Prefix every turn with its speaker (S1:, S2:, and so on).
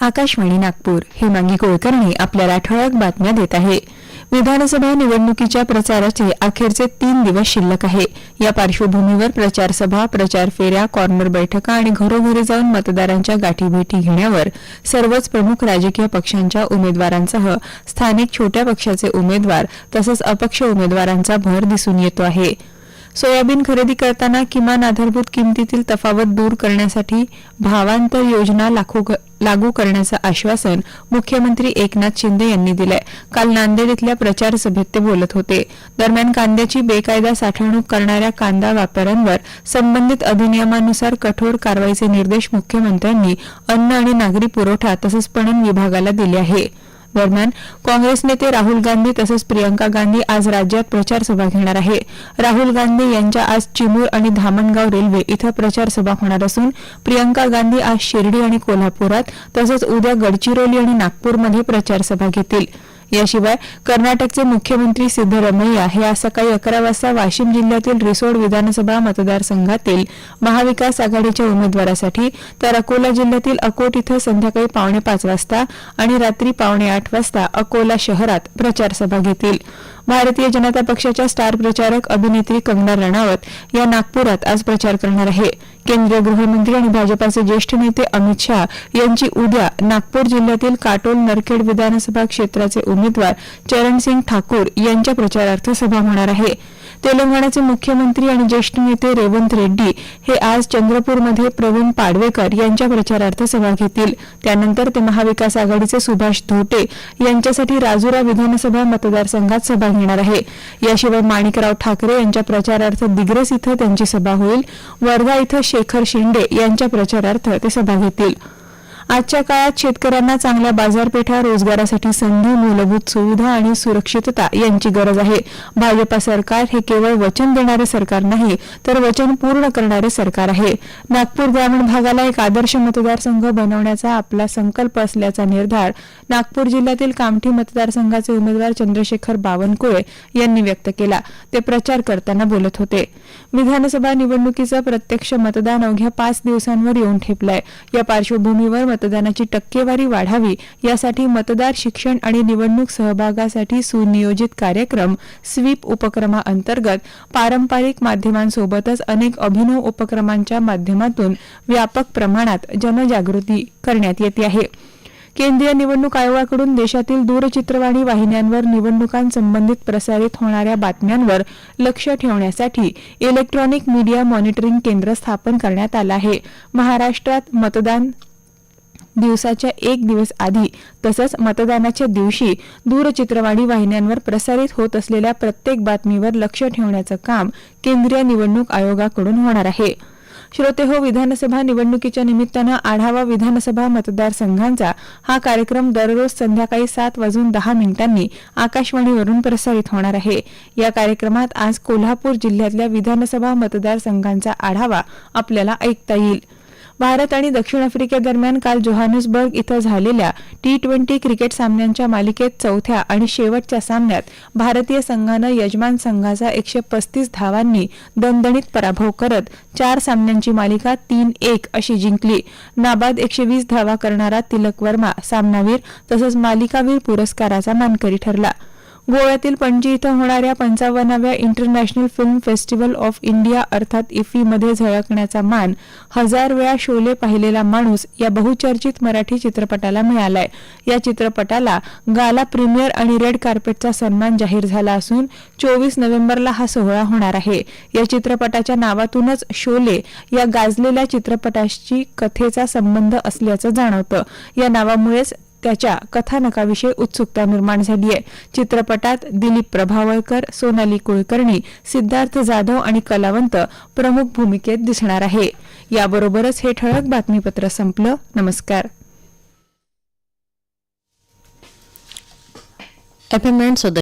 S1: आकाशवाणी नागपूर हेमांगी कुलकर्णी आपल्याला ठळक बातम्या देत आहे. विधानसभा निवडणुकीच्या प्रचाराचे अखेरचे तीन दिवस शिल्लक आहे. या पार्श्वभूमीवर प्रचारसभा प्रचार फेऱ्या कॉर्नर बैठका आणि घरोघरी जाऊन मतदारांच्या गाठीभेटी घेण्यावर सर्वच प्रमुख राजकीय पक्षांच्या उमेदवारांसह स्थानिक छोट्या पक्षाचे उमेदवार तसंच अपक्ष उमेदवारांचा भर दिसून येतो आहे. सोयाबीन खरेदी करताना किमान आधारभूत किमतीतील तफावत दूर करण्यासाठी भावांतर योजना लाखो लागू करण्याचं आश्वासन मुख्यमंत्री एकनाथ शिंदे यांनी दिलंय. काल नांदेड इथल्या प्रचार सभेत ते बोलत होते. दरम्यान कांद्याची बेकायदा साठवणूक करणाऱ्या कांदा व्यापाऱ्यांवर संबंधित अधिनियमानुसार कठोर कारवाईचे निर्देश मुख्यमंत्र्यांनी अन्न आणि नागरी पुरवठा तसंच पणन विभागाला दिले आहे. दरम्यान काँग्रेस नेते राहुल गांधी तसंच प्रियंका गांधी आज राज्यात प्रचार सभा घेणार आहे. राहुल गांधी यांच्या आज चिमूर आणि धामणगाव रेल्वे इथं प्रचार सभा होणार असून प्रियंका गांधी आज शिर्डी आणि कोल्हापुरात तसंच उद्या गडचिरोली आणि नागपूरमध्ये प्रचार सभा घेतील. याशिवाय कर्नाटकचे मुख्यमंत्री सिद्धरमैया हे आज सकाळी अकरा वाजता वाशिम जिल्ह्यातील रिसोड विधानसभा मतदारसंघातील महाविकास आघाडीच्या उमेदवारासाठी तर अकोला जिल्ह्यातील अकोट इथं संध्याकाळी पावणे पाच वाजता आणि रात्री पावणे आठ वाजता अकोला शहरात प्रचार सभा घेतील. भारतीय जनता पक्षाच्या स्टार प्रचारक अभिनेत्री कंगना रणावत या नागपुरात आज प्रचार करणार आहे. केंद्रीय गृहमंत्री आणि भाजपाचे ज्येष्ठ नेते अमित शहा यांची उद्या नागपूर जिल्ह्यातील काटोल नरखेड विधानसभा क्षेत्राचे उमेदवार चरणसिंग ठाकूर यांच्या प्रचारार्थ सभा होणार आहे. तेलंगणाचे मुख्यमंत्री आणि ज्येष्ठ नेते रेवंत रेड्डी हे आज चंद्रपूरमध्ये प्रवीण पाडवेकर यांच्या प्रचारार्थ सभा घेतील. त्यानंतर ते महाविकास आघाडीचे सुभाष धोटे यांच्यासाठी राजुरा विधानसभा मतदारसंघात सभा घेणार आहे. याशिवाय माणिकराव ठाकरे यांच्या प्रचारार्थ दिग्रस इथं त्यांची सभा होईल. वर्धा इथं शेखर शिंदे यांच्या प्रचारार्थ ते सभा घेतील. आजच्या काळात शेतकऱ्यांना चांगल्या बाजारपेठा रोजगारासाठी संधी मूलभूत सुविधा आणि सुरक्षितता यांची गरज आहे. भाजपा सरकार हे केवळ वचन देणारे सरकार नाही तर वचन पूर्ण करणारे सरकार आहे. नागपूर ग्रामीण भागाला एक आदर्श मतदारसंघ बनवण्याचा आपला संकल्प असल्याचा निर्धार नागपूर जिल्ह्यातील कामठी मतदारसंघाचे उमेदवार चंद्रशेखर बावनकुळे यांनी व्यक्त केला. ते प्रचार करताना बोलत होते. विधानसभा निवडणुकीचं प्रत्यक्ष मतदान अवघ्या पाच दिवसांवर येऊन ठेपलंय. या पार्श्वभूमीवर मतदानाची टक्केवारी वाढावी यासाठी मतदार शिक्षण आणि निवडणूक सहभागासाठी सुनियोजित कार्यक्रम स्वीप उपक्रमाअंतर्गत पारंपरिक माध्यमांसोबतच अनेक अभिनव उपक्रमांच्या माध्यमातून व्यापक प्रमाणात जनजागृती करण्यात येते आहे. केंद्रीय निवडणूक आयोगाकडून देशातील दूरचित्रवाणी वाहिन्यांवर निवडणुकांसंबंधित प्रसारित होणाऱ्या बातम्यांवर लक्ष ठेवण्यासाठी इलेक्ट्रॉनिक मीडिया मॉनिटरिंग केंद्र स्थापन करण्यात आलं आहे. महाराष्ट्रात मतदान दिवसाच्या एक दिवस आधी तसंच मतदानाच्या दिवशी दूरचित्रवाणी वाहिन्यांवर प्रसारित होत असलेल्या प्रत्येक बातमीवर लक्ष ठेवण्याचं काम केंद्रीय निवडणूक आयोगाकडून होणार आहे. श्रोते हो विधानसभा निवडणुकीच्या निमित्तानं आढावा विधानसभा मतदारसंघांचा हा कार्यक्रम दररोज संध्याकाळी सात वाजून दहा मिनिटांनी आकाशवाणीवरून प्रसारित होणार आहे. या कार्यक्रमात आज कोल्हापूर जिल्ह्यातल्या विधानसभा मतदारसंघांचा आढावा आपल्याला ऐकता येईल. भारत आणि दक्षिण आफ्रिकेदरम्यान काल जोहान्सबर्ग इथं झालेल्या टी ट्वेंटी क्रिकेट सामन्यांच्या मालिकेत चौथ्या आणि शेवटच्या सामन्यात भारतीय संघानं यजमान संघाचा एकशे पस्तीस धावांनी दणदणीत पराभव करत चार सामन्यांची मालिका तीन एक अशी जिंकली. नाबाद एकशे वीस धावा करणारा तिलक वर्मा सामनावीर तसंच मालिकावीर पुरस्काराचा मानकरी ठरला. गोव्यातील पणजी इथं होणाऱ्या पंचावन्नाव्या international film festival of India अर्थात इफ्फीमध्ये झळकण्याचा मान हजार वेळा शोले पाहिलेला माणूस या बहुचर्चित मराठी चित्रपटाला मिळालाय. या चित्रपटाला गाला प्रीमियर आणि रेड कार्पेटचा सन्मान जाहीर झाला असून चोवीस नोव्हेंबरला हा सोहळा होणार आहे. या चित्रपटाच्या नावातूनच शोले या गाजलेल्या चित्रपटाशी कथेचा संबंध असल्याचं जाणवतं. या नावामुळेच त्याच्या कथानकाविषयी उत्सुकता निर्माण झाली आहे. चित्रपटात दिलीप प्रभावळकर सोनाली कुलकर्णी सिद्धार्थ जाधव आणि कलावंत प्रमुख भूमिकेत दिसणार आहे. याबरोबरच हे ठळक बातमीपत्र संपलं. नमस्कार.
S2: Appointments of